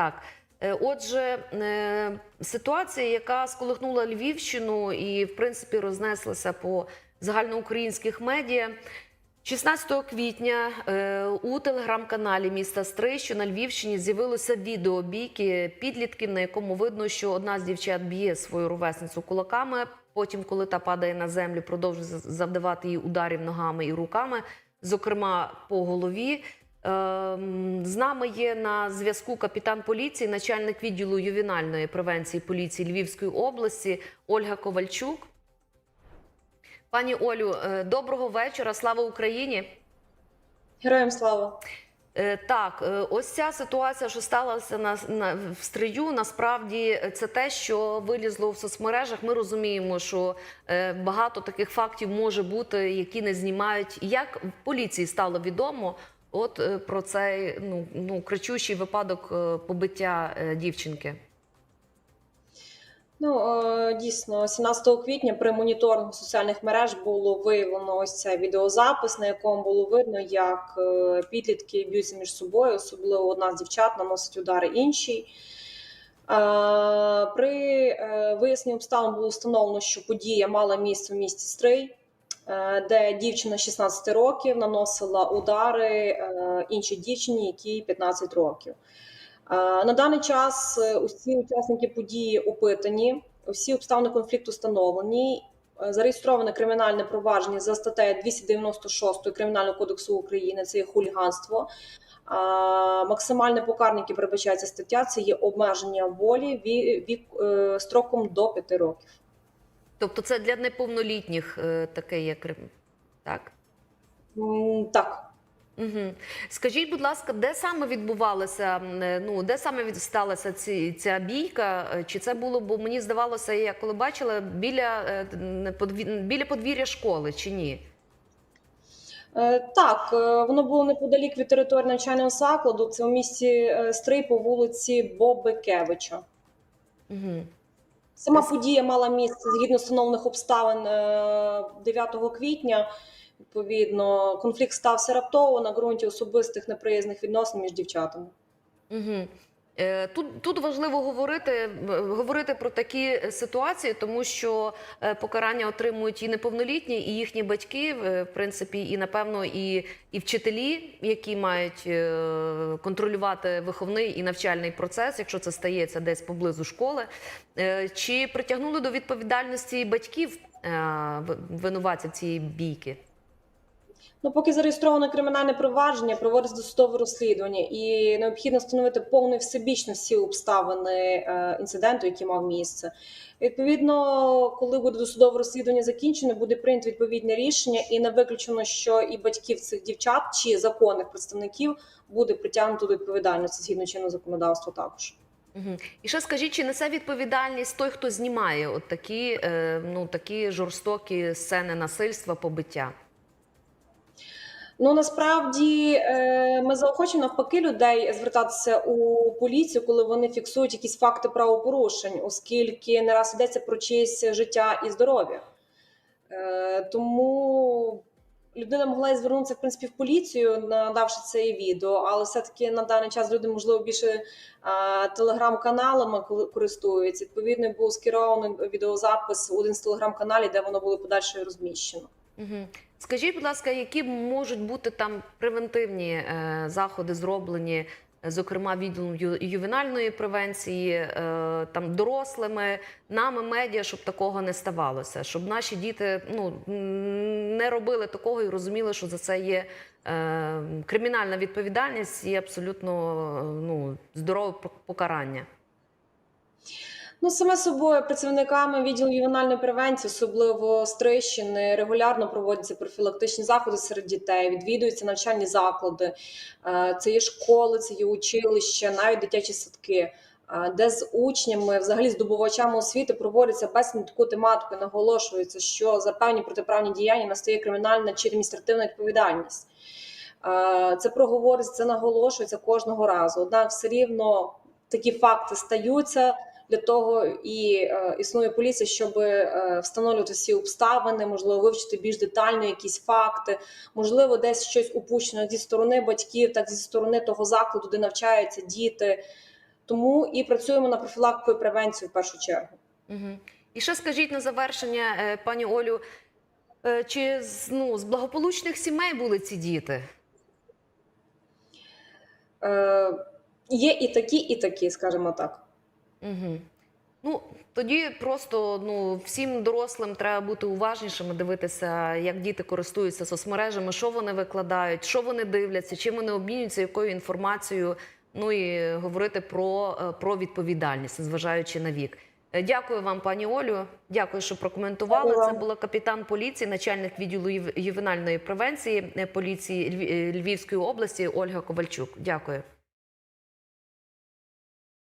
Так. Е, Отже, е, ситуація, яка сколихнула Львівщину і, в принципі, рознеслася по загальноукраїнських медіа. 16 квітня е, у телеграм-каналі міста Стрий, що на Львівщині з'явилося відео бійки підлітків, на якому видно, що одна з дівчат б'є свою ровесницю кулаками. Потім, коли та падає на землю, продовжує завдавати їй ударів ногами і руками, зокрема по голові. Ем, З нами є на зв'язку капітан поліції, начальник відділу ювенальної превенції поліції Львівської області Ольга Ковальчук. Пані Олю, е, доброго вечора. Слава Україні. Героям слава. Е, Так, е, ось ця ситуація, що сталася на, на в стрию, насправді це те, що вилізло в соцмережах. Ми розуміємо, що е, багато таких фактів може бути, які не знімають. Як поліції стало відомо, от е, про цей ну, ну кричущий випадок е, побиття е, дівчинки. Ну дійсно, 17 квітня при моніторингу соціальних мереж було виявлено ось цей відеозапис, на якому було видно, як підлітки б'ються між собою, особливо одна з дівчат наносить удари іншій. При виясненні обставин було встановлено, що подія мала місце в місті Стрий, де дівчина 16 років наносила удари е, іншій дівчині, якій 15 років. Е, На даний час е, усі учасники події опитані, усі обставини конфлікту встановлені. Е, Зареєстроване кримінальне провадження за статтею 296 Кримінального кодексу України. Це є хуліганство. Е, Максимальне покарання, яке передбачається стаття, це є обмеження волі ві- вік е, строком до 5 років. Тобто, це для неповнолітніх е, таке є крим. Так. Так. Угу. Скажіть, будь ласка, де саме відбувалася, е, ну де саме сталася ці, ця бійка? Е, Чи це було, бо мені здавалося, я коли бачила біля, біля подвір'я школи чи ні? Так, воно було неподалік від території навчального закладу. Це у місті Стрий по вулиці Бобикевича. Угу. Сама подія мала місце згідно встановлених обставин е, 9 квітня. Відповідно, конфлікт стався раптово на ґрунті особистих неприязних відносин між дівчатами. Угу. Тут, тут важливо говорити, е, говорити про такі ситуації, тому що е, покарання отримують і неповнолітні, і їхні батьки, е, в принципі, і напевно, і, і вчителі, які мають е, контролювати виховний і навчальний процес, якщо це стається десь поблизу школи. Е, Чи притягнули до відповідальності батьків е, винуватців цієї бійки? Ну, поки зареєстровано кримінальне провадження, проводиться досудове розслідування, і необхідно встановити повну і всебічно всі обставини е, інциденту, який мав місце. Відповідно, коли буде досудове розслідування закінчено, буде прийнято відповідне рішення, і не виключено, що і батьків цих дівчат чи законних представників буде притягнуто до відповідальності згідно чинного законодавства також. Угу. І ще скажіть, чи несе відповідальність той, хто знімає от такі, е, ну, такі жорстокі сцени насильства, побиття? Ну насправді е, ми заохочуємо навпаки людей звертатися у поліцію, коли вони фіксують якісь факти правопорушень, оскільки не раз йдеться про чиєсь життя і здоров'я. Е, Тому людина могла і звернутися в принципі в поліцію, надавши це відео, але все-таки на даний час люди можливо більше е, телеграм-каналами користуються. Відповідно, був скерований відеозапис один з телеграм-каналів, де воно було подальше розміщено. Угу. Скажіть, будь ласка, які можуть бути там превентивні е, заходи зроблені, зокрема відділом ю- ювенальної превенції, е, там дорослими, нами медіа, щоб такого не ставалося, щоб наші діти ну не робили такого і розуміли, що за це є е, кримінальна відповідальність і абсолютно е, ну здорове покарання. Ну, саме собою працівниками відділу ювенальної превенції, особливо з Трищини, регулярно проводяться профілактичні заходи серед дітей, відвідуються навчальні заклади. Е, Це є школи, це є училища, навіть дитячі садки, е, де з учнями, взагалі здобувачами освіти, проводяться бесіди на таку тематику. Наголошується, що за певні протиправні діяння настає кримінальна чи адміністративна відповідальність. Е, Це проговориться, це наголошується кожного разу. Однак все рівно такі факти стаються. Для того і е, існує поліція, щоб е, встановлювати всі обставини, можливо, вивчити більш детально якісь факти, можливо, десь щось упущено зі сторони батьків, так зі сторони того закладу, де навчаються діти. Тому і працюємо на профілактику і превенцію в першу чергу. Угу. І ще скажіть на завершення, е, пані Олю, е, чи з, ну, з благополучних сімей були ці діти? Е, є і такі, і такі, скажімо так. Угу. Ну, тоді просто ну, всім дорослим треба бути уважнішими, дивитися, як діти користуються соцмережами, що вони викладають, що вони дивляться, чим вони обмінюються, якою інформацією. Ну і говорити про, е, про відповідальність, зважаючи на вік. Е, Дякую вам, пані Олю. Дякую, що прокоментували. Дякую Це була капітан поліції, начальник відділу ювенальної превенції е, поліції Львів- Львівської області Ольга Ковальчук. Дякую.